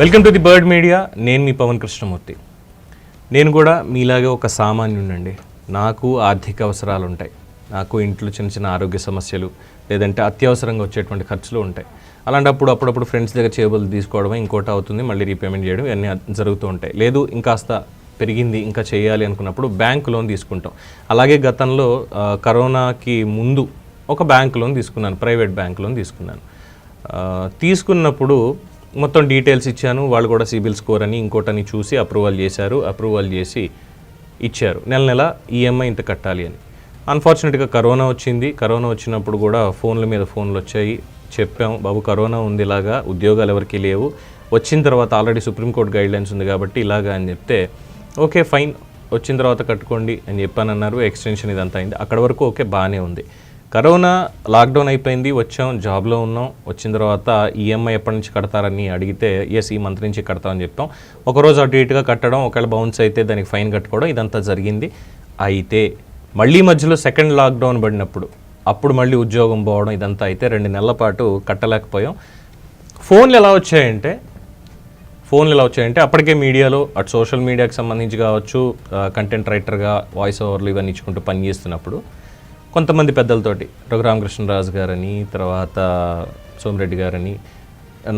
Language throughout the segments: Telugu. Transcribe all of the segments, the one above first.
Welcome to the Bird Media నేను మీ పవన్ కృష్ణమూర్తి. నేను కూడా మీలాగే ఒక సామాన్యుండండి నాకు ఆర్థిక అవసరాలు ఉంటాయి. నాకు ఇంట్లో చిన్న చిన్న ఆరోగ్య సమస్యలు లేదంటే అత్యవసరంగా వచ్చేటువంటి ఖర్చులు ఉంటాయి. అలాంటప్పుడు అప్పుడప్పుడు ఫ్రెండ్స్ దగ్గర చేయబుల్ తీసుకోవడం ఇంకోటి అవుతుంది. మళ్ళీ రీపేమెంట్ చేయడం ఇవన్నీ జరుగుతూ ఉంటాయి. లేదు ఇంకాస్త పెరిగింది ఇంకా చేయాలి అనుకున్నప్పుడు బ్యాంక్ లోన్ తీసుకుంటాం. అలాగే గతంలో కరోనాకి ముందు ఒక బ్యాంక్ లోన్ తీసుకున్నాను. ప్రైవేట్ బ్యాంక్ లోన్ తీసుకున్నాను. తీసుకున్నప్పుడు మొత్తం డీటెయిల్స్ ఇచ్చాను. వాళ్ళు కూడా సిబిల్ స్కోర్ అని ఇంకోటని చూసి అప్రూవల్ చేశారు. అప్రూవల్ చేసి ఇచ్చారు. నెల నెల ఈఎంఐ ఇంత కట్టాలి అని. అన్ఫార్చునేట్గా కరోనా వచ్చింది. కరోనా వచ్చినప్పుడు కూడా ఫోన్ల మీద ఫోన్లు వచ్చాయి. చెప్పాం బాబు కరోనా ఉంది ఇలాగా ఉద్యోగాలు ఎవరికి లేవు. వచ్చిన తర్వాత ఆల్రెడీ సుప్రీంకోర్టు గైడ్లైన్స్ ఉంది కాబట్టి ఇలాగా అని చెప్తే ఓకే ఫైన్. వచ్చిన తర్వాత కట్టుకోండి అని చెప్పానన్నారు. ఎక్స్టెన్షన్ ఇదంతా అయింది. అక్కడ వరకు ఓకే బాగానే ఉంది. కరోనా లాక్డౌన్ అయిపోయింది వచ్చాం జాబ్లో ఉన్నాం వచ్చిన తర్వాత ఈఎంఐ ఎప్పటి నుంచి కడతారని అడిగితే ఎస్ ఈ మంత్ నుంచి కడతామని చెప్పాం ఒకరోజు అటు ఇటుగా కట్టడం ఒకవేళ బౌన్స్ అయితే దానికి ఫైన్ కట్టుకోవడం ఇదంతా జరిగింది. అయితే మళ్ళీ మధ్యలో సెకండ్ లాక్డౌన్ పడినప్పుడు అప్పుడు మళ్ళీ ఉద్యోగం పోవడం ఇదంతా అయితే రెండు నెలల పాటు కట్టలేకపోయాం. ఫోన్లు ఎలా వచ్చాయంటే ఫోన్లు ఎలా వచ్చాయంటే అప్పటికే మీడియాలో అటు సోషల్ మీడియాకి సంబంధించి కావచ్చు కంటెంట్ రైటర్గా వాయిస్ ఓవర్లు ఇవన్నీ ఇచ్చుకుంటూ పనిచేస్తున్నప్పుడు కొంతమంది పెద్దలతోటి. రఘురామకృష్ణరాజు గారని తర్వాత సోమిరెడ్డి గారని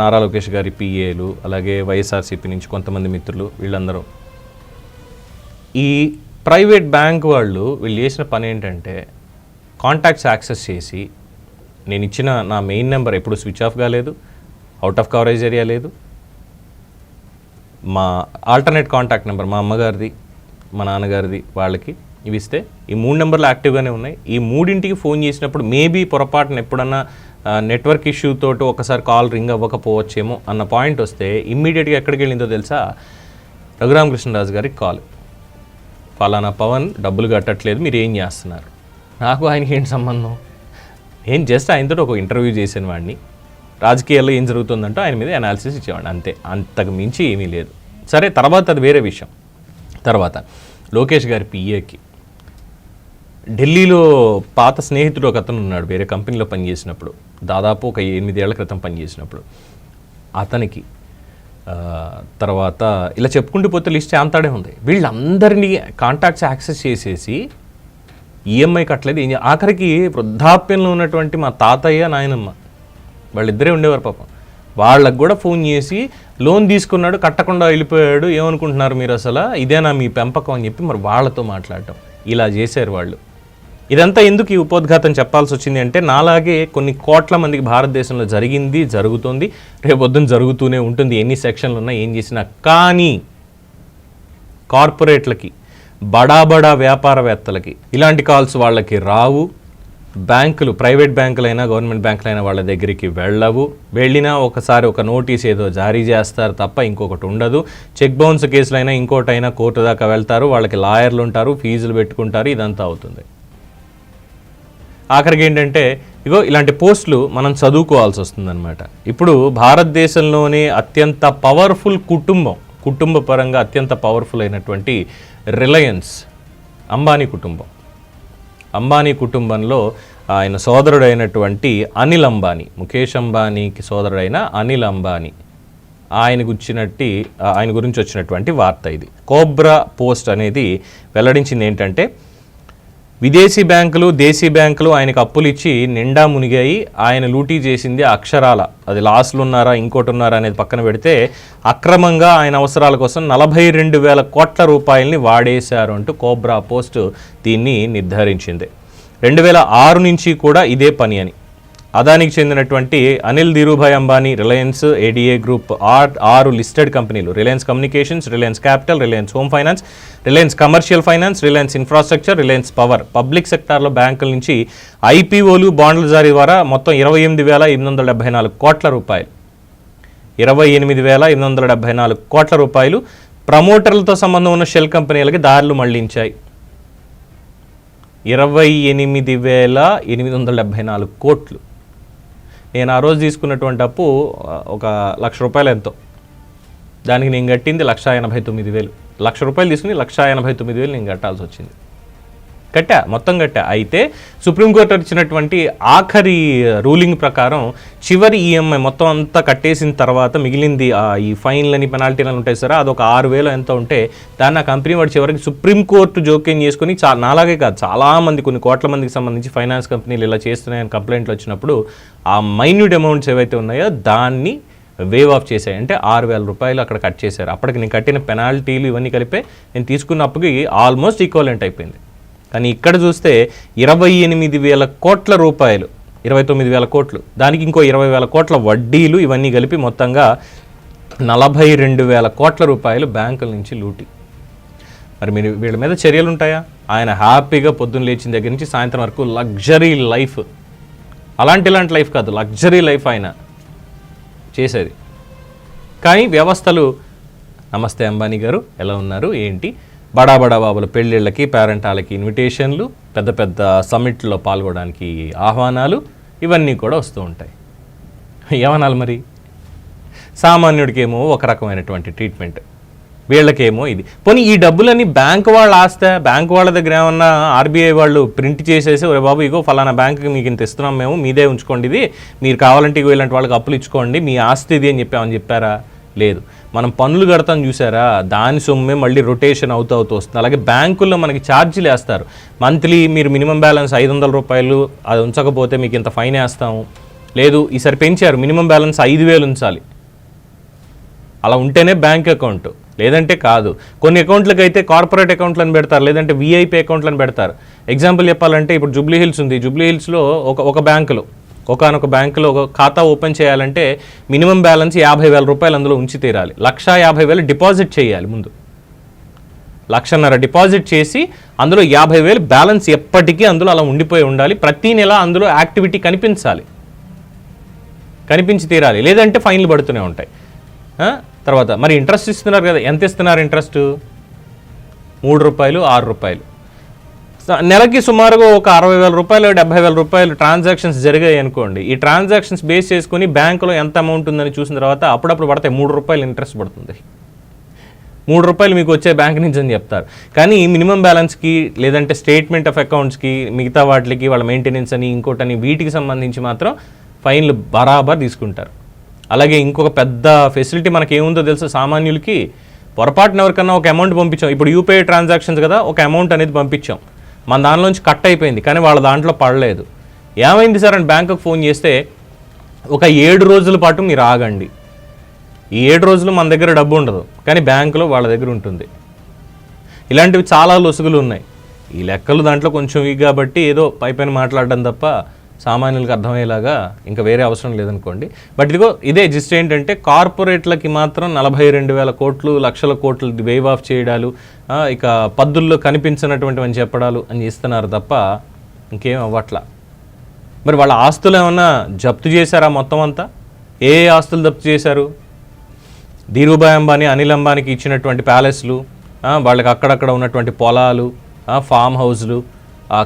నారా లోకేష్ గారి పిఏలు అలాగే వైఎస్ఆర్సీపీ నుంచి కొంతమంది మిత్రులు వీళ్ళందరూ. ఈ ప్రైవేట్ బ్యాంక్ వాళ్ళు వీళ్ళు చేసిన పని ఏంటంటే కాంటాక్ట్స్ యాక్సెస్ చేసి నేను ఇచ్చిన నా మెయిన్ నెంబర్ ఎప్పుడు స్విచ్ ఆఫ్ కాలేదు అవుట్ ఆఫ్ కవరేజ్ ఏరియా లేదు. మా ఆల్టర్నేట్ కాంటాక్ట్ నెంబర్ మా అమ్మగారిది మా నాన్నగారిది వాళ్ళకి ఇవి ఇస్తే ఈ మూడు నెంబర్లు యాక్టివ్గానే ఉన్నాయి. ఈ మూడింటికి ఫోన్ చేసినప్పుడు మేబీ పొరపాటున ఎప్పుడన్నా నెట్వర్క్ ఇష్యూ తోటి ఒకసారి కాల్ రింగ్ అవ్వకపోవచ్చేమో అన్న పాయింట్ వస్తే ఇమ్మీడియట్గా ఎక్కడికి వెళ్ళిందో తెలుసా? రఘురామకృష్ణరాజు గారికి కాల్. ఫలానా పవన్ డబ్బులు కట్టట్లేదు మీరు ఏం చేస్తున్నారు? నాకు ఆయనకి ఏంటి సంబంధం? నేను జస్ట్ ఆయనతో ఒక ఇంటర్వ్యూ చేసిన వాడిని. రాజకీయాల్లో ఏం జరుగుతుందంటో ఆయన మీద అనాలిసిస్ ఇచ్చేవాడిని అంతే. అంతకు మించి ఏమీ లేదు. సరే తర్వాత అది వేరే విషయం. తర్వాత లోకేష్ గారి పిఏకి ఢిల్లీలో పాత స్నేహితుడు ఒక అతను ఉన్నాడు వేరే కంపెనీలో పనిచేసినప్పుడు. దాదాపు ఒక ఎనిమిదేళ్ళ క్రితం పనిచేసినప్పుడు. అతనికి తర్వాత ఇలా చెప్పుకుంటూ పోతే లిస్ట్ అంతాడే ఉంది. వీళ్ళందరినీ కాంటాక్ట్స్ యాక్సెస్ చేసేసి ఈఎంఐ కట్టలేదు. ఏం ఆఖరికి వృద్ధాప్యంలో ఉన్నటువంటి మా తాతయ్య నాయనమ్మ వాళ్ళిద్దరే ఉండేవారు పాపం. వాళ్ళకు కూడా ఫోన్ చేసి లోన్ తీసుకున్నాడు కట్టకుండా వెళ్ళిపోయాడు ఏమనుకుంటున్నారు మీరు అసలు? ఇదేనా మీ పెంపకం? అని చెప్పి మరి వాళ్ళతో మాట్లాడటం. ఇలా చేశారు వాళ్ళు. ఇదంతా ఎందుకు ఈ ఉపోద్ఘాతం చెప్పాల్సి వచ్చింది అంటే నాలాగే కొన్ని కోట్ల మందికి భారతదేశంలో జరిగింది జరుగుతుంది రేపొద్దున జరుగుతూనే ఉంటుంది. ఎన్ని సెక్షన్లు ఉన్నా ఏం చేసినా. కానీ కార్పొరేట్లకి బడా బడా వ్యాపారవేత్తలకి ఇలాంటి కాల్స్ వాళ్ళకి రావు. బ్యాంకులు ప్రైవేట్ బ్యాంకులైనా గవర్నమెంట్ బ్యాంకులైనా వాళ్ళ దగ్గరికి వెళ్ళవు. వెళ్ళినా ఒకసారి ఒక నోటీస్ ఏదో జారీ చేస్తారు తప్ప ఇంకొకటి ఉండదు. చెక్ బౌన్స్ కేసులైనా ఇంకోటైనా కోర్టు దాకా వెళ్తారు. వాళ్ళకి లాయర్లు ఉంటారు ఫీజులు పెట్టుకుంటారు. ఇదంతా అవుతుంది. ఆఖరికి ఏంటంటే ఇగో ఇలాంటి పోస్టులు మనం చదువుకోవాల్సి వస్తుందన్నమాట. ఇప్పుడు భారతదేశంలోనే అత్యంత పవర్ఫుల్ కుటుంబం కుటుంబ పరంగా అత్యంత పవర్ఫుల్ అయినటువంటి రిలయన్స్ అంబానీ కుటుంబం. అంబానీ కుటుంబంలో ఆయన సోదరుడైనటువంటి అనిల్ అంబానీ ముఖేష్ అంబానీకి సోదరుడైన అనిల్ అంబానీ. ఆయన గుచ్చినట్టు ఆయన గురించి వచ్చినటువంటి వార్త ఇది. కోబ్రా పోస్ట్ అనేది వెల్లడించింది ఏంటంటే విదేశీ బ్యాంకులు దేశీ బ్యాంకులు ఆయనకు అప్పులు ఇచ్చి నిండా మునిగాయి. ఆయన లూటీ చేసింది అక్షరాల. అది లాస్లు ఉన్నారా ఇంకోటి ఉన్నారా అనేది పక్కన పెడితే అక్రమంగా ఆయన అవసరాల కోసం నలభై రెండు వేల కోట్ల రూపాయలని వాడేశారు అంటూ కోబ్రా పోస్ట్ దీన్ని నిర్ధారించింది. రెండు వేల ఆరు నుంచి కూడా ఇదే పని అని. అదానికి చెందినటువంటి Anil Dhirubhai Ambani Reliance ADA group are ఆరు లిస్టెడ్ కంపెనీలు. Reliance Communications Reliance Capital Reliance Home Finance Reliance Commercial Finance Reliance Infrastructure Reliance Power. Public సెక్టార్లో బ్యాంకుల నుంచి ఐపీఓలు బాండ్ల జారీ ద్వారా మొత్తం ఇరవై ఎనిమిది వేల ఎనిమిది వందల డెబ్బై నాలుగు కోట్ల రూపాయలు. ఇరవై ఎనిమిది వేల ఎనిమిది వందల డెబ్బై నాలుగు కోట్ల రూపాయలు ప్రమోటర్లతో సంబంధం ఉన్న షెల్ కంపెనీలకి దారులు మళ్ళించాయి. ఇరవై ఎనిమిది వేల ఎనిమిది వందల డెబ్బై నాలుగు కోట్లు. నేను ఆ రోజు తీసుకున్నటువంటి అప్పు ఒక లక్ష రూపాయలు ఎంతో. దానికి నేను కట్టింది లక్ష ఎనభై తొమ్మిది వేలు. లక్ష రూపాయలు తీసుకుని లక్ష ఎనభై తొమ్మిది వేలు నేను కట్టాల్సి వచ్చింది. కట్ట మొత్తం కట్టా. అయితే సుప్రీంకోర్టు ఇచ్చినటువంటి ఆఖరి రూలింగ్ ప్రకారం చివరి ఈఎంఐ మొత్తం అంతా కట్టేసిన తర్వాత మిగిలింది ఈ ఫైన్లని పెనాల్టీలని ఉంటాయి సరే అదొక ఆరు వేలు ఎంత ఉంటే దాన్ని ఆ కంపెనీ వాడు చివరికి సుప్రీంకోర్టు జోక్యం చేసుకుని చా నాలాగే కాదు చాలామంది కొన్ని కోట్ల మందికి సంబంధించి ఫైనాన్స్ కంపెనీలు ఇలా చేస్తున్నాయని కంప్లైంట్లు వచ్చినప్పుడు ఆ మైన్యూట్ అమౌంట్స్ ఏవైతే ఉన్నాయో దాన్ని వేవ్ ఆఫ్ చేశాయి. అంటే ఆరు వేల రూపాయలు అక్కడ కట్ చేశారు. అప్పటికి నేను కట్టిన పెనాల్టీలు ఇవన్నీ కలిపే నేను తీసుకున్న అప్పుకి ఆల్మోస్ట్ ఈక్వలెంట్ అయిపోయింది. కానీ ఇక్కడ చూస్తే ఇరవై ఎనిమిది వేల కోట్ల రూపాయలు ఇరవై తొమ్మిది వేల కోట్లు. దానికి ఇంకో ఇరవై వేల కోట్ల వడ్డీలు ఇవన్నీ కలిపి మొత్తంగా నలభై రెండు వేల కోట్ల రూపాయలు బ్యాంకుల నుంచి లూటి. మరి మీరు వీళ్ళ మీద చర్యలు ఉంటాయా? ఆయన హ్యాపీగా పొద్దున్న లేచిన దగ్గర నుంచి సాయంత్రం వరకు లగ్జరీ లైఫ్. అలాంటి ఇలాంటి లైఫ్ కాదు లగ్జరీ లైఫ్ ఆయన చేసేది. కానీ వ్యవస్థలు నమస్తే అంబానీ గారు ఎలా ఉన్నారు? ఏంటి? బడా బడా బాబుల పెళ్ళిళ్ళకి పేరెంటాలకి ఇన్విటేషన్లు పెద్ద పెద్ద సమ్మిట్లో పాల్గొనడానికి ఆహ్వానాలు ఇవన్నీ కూడా వస్తూ ఉంటాయి. ఏమనాలి మరి? సామాన్యుడికేమో ఒక రకమైనటువంటి ట్రీట్మెంట్. వీళ్ళకేమో ఇది. పోనీ ఈ డబ్బులన్నీ బ్యాంక్ వాళ్ళు ఆస్తే బ్యాంక్ వాళ్ళ దగ్గర ఏమన్నా ఆర్బీఐ వాళ్ళు ప్రింట్ చేసేసి ఒరే బాబు ఇగో ఫలానా బ్యాంక్కి మీకు ఇంత ఇస్తున్నాం మేము మీదే ఉంచుకోండి ఇది. మీరు కావాలంటే ఇగో ఇలాంటి వాళ్ళకి అప్పులు ఇచ్చుకోండి మీ ఆస్తి ఇది అని చెప్పామని చెప్పారా? లేదు. మనం పన్నులు కడతాం చూసారా? దాని సొమ్మే మళ్ళీ రొటేషన్ అవుతూ అవుతూ వస్తుంది. అలాగే బ్యాంకుల్లో మనకి ఛార్జీలు వేస్తారు. మంత్లీ మీరు మినిమం బ్యాలెన్స్ ఐదు వందల రూపాయలు అది ఉంచకపోతే మీకు ఇంత ఫైన్ వేస్తాము లేదు ఈసారి పెంచారు. మినిమం బ్యాలెన్స్ ఐదు వేలు ఉంచాలి. అలా ఉంటేనే బ్యాంక్ అకౌంట్. లేదంటే కాదు. కొన్ని అకౌంట్లకు అయితే కార్పొరేట్ అకౌంట్లను పెడతారు. లేదంటే విఐపి అకౌంట్లను పెడతారు. ఎగ్జాంపుల్ చెప్పాలంటే ఇప్పుడు జూబ్లీ హిల్స్ ఉంది. జూబ్లీ హిల్స్లో ఒక ఒక బ్యాంకులో ఒకనొక బ్యాంకులో ఒక ఖాతా ఓపెన్ చేయాలంటే మినిమం బ్యాలెన్స్ యాభై వేల రూపాయలు అందులో ఉంచి తీరాలి. లక్షా యాభై వేలు డిపాజిట్ చేయాలి ముందు. లక్షన్నర డిపాజిట్ చేసి అందులో యాభై వేలు బ్యాలెన్స్ ఎప్పటికీ అందులో అలా ఉండిపోయి ఉండాలి. ప్రతి నెల అందులో యాక్టివిటీ కనిపించాలి. కనిపించి తీరాలి. లేదంటే ఫైన్లు పడుతూనే ఉంటాయి. తర్వాత మరి ఇంట్రెస్ట్ ఇస్తున్నారు కదా. ఎంత ఇస్తున్నారు ఇంట్రెస్ట్? మూడు రూపాయలు ఆరు రూపాయలు. నెలకి సుమారుగా ఒక అరవై వేల రూపాయలు డెబ్బై వేల రూపాయలు ట్రాన్సాక్షన్స్ జరిగాయి అనుకోండి. ఈ ట్రాన్సాక్షన్స్ బేస్ చేసుకుని బ్యాంకులో ఎంత అమౌంట్ ఉందని చూసిన తర్వాత అప్పుడప్పుడు పడతాయి. మూడు రూపాయలు ఇంట్రెస్ట్ పడుతుంది. మూడు రూపాయలు మీకు వచ్చే బ్యాంక్ నుంచి అని చెప్తారు. కానీ మినిమం బ్యాలెన్స్కి లేదంటే స్టేట్మెంట్ ఆఫ్ అకౌంట్స్కి మిగతా వాటికి వాళ్ళ మెయింటెనెన్స్ అని ఇంకోటని వీటికి సంబంధించి మాత్రం ఫైన్లు బరాబర్ తీసుకుంటారు. అలాగే ఇంకొక పెద్ద ఫెసిలిటీ మనకి ఏముందో తెలుసు? సామాన్యులకి పొరపాటున ఎవరికన్నా ఒక అమౌంట్ పంపించాం. ఇప్పుడు యూపీఐ ట్రాన్సాక్షన్స్ కదా ఒక అమౌంట్ అనేది పంపించాం. మన దానిలోంచి కట్ అయిపోయింది కానీ వాళ్ళ దాంట్లో పడలేదు. ఏమైంది సార్ అని బ్యాంకుకు ఫోన్ చేస్తే ఒక ఏడు రోజుల పాటు మీరు ఆగండి. ఈ ఏడు రోజులు మన దగ్గర డబ్బు ఉండదు కానీ బ్యాంకులో వాళ్ళ దగ్గర ఉంటుంది. ఇలాంటివి చాలా లొసుగులు ఉన్నాయి. ఈ లెక్కలు దాంట్లో కొంచెం ఇవి కాబట్టి ఏదో పైపైన మాట్లాడడం తప్ప సామాన్యులకు అర్థమయ్యేలాగా ఇంకా వేరే అవసరం లేదనుకోండి. బట్ ఇదిగో ఇదే జిస్ట్ ఏంటంటే కార్పొరేట్లకి మాత్రం నలభై రెండు వేల కోట్లు లక్షల కోట్లు వేవ్ ఆఫ్ చేయడాలు ఇక పద్దుల్లో కనిపించినటువంటివని చెప్పడాలు అని ఇస్తున్నారు తప్ప ఇంకేం అవ్వట్లా. మరి వాళ్ళ ఆస్తులు ఏమన్నా జప్తు చేశారా మొత్తం అంతా? ఏ ఆస్తులు జప్తు చేశారు? ధీరుభాయ్ అంబానీ అనిల్ అంబానీకి ఇచ్చినటువంటి ప్యాలెస్లు వాళ్ళకి అక్కడక్కడ ఉన్నటువంటి పొలాలు ఫామ్ హౌస్లు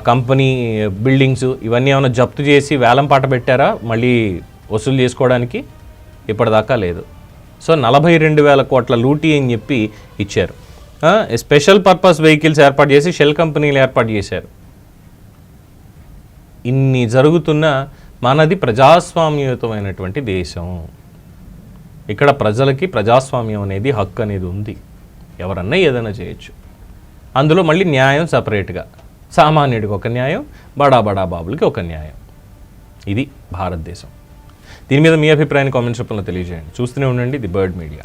కంపెనీ బిల్డింగ్స్ ఇవన్నీ ఏమైనా జప్తు చేసి వేలం పాట పెట్టారా? మళ్ళీ వసూలు చేసుకోవడానికి? ఇప్పటిదాకా లేదు. సో నలభై రెండు వేల కోట్ల లూటీ అని చెప్పి ఇచ్చారు. స్పెషల్ పర్పస్ వెహికల్స్ ఏర్పాటు చేసి షెల్ కంపెనీలు ఏర్పాటు చేశారు. ఇన్ని జరుగుతున్న మనది ప్రజాస్వామ్యయుతమైనటువంటి దేశం. ఇక్కడ ప్రజలకి ప్రజాస్వామ్యం అనేది హక్కు అనేది ఉంది. ఎవరన్నా ఏదైనా చేయొచ్చు. అందులో మళ్ళీ న్యాయం సపరేట్గా. సామాన్యుడికి ఒక న్యాయం బడా బడా బాబులకి ఒక న్యాయం. ఇది భారతదేశం. దీని మీద మీ అభిప్రాయాన్ని కామెంట్స్ రూపంలో తెలియజేయండి. చూస్తూనే ఉండండి ది బర్డ్ మీడియా.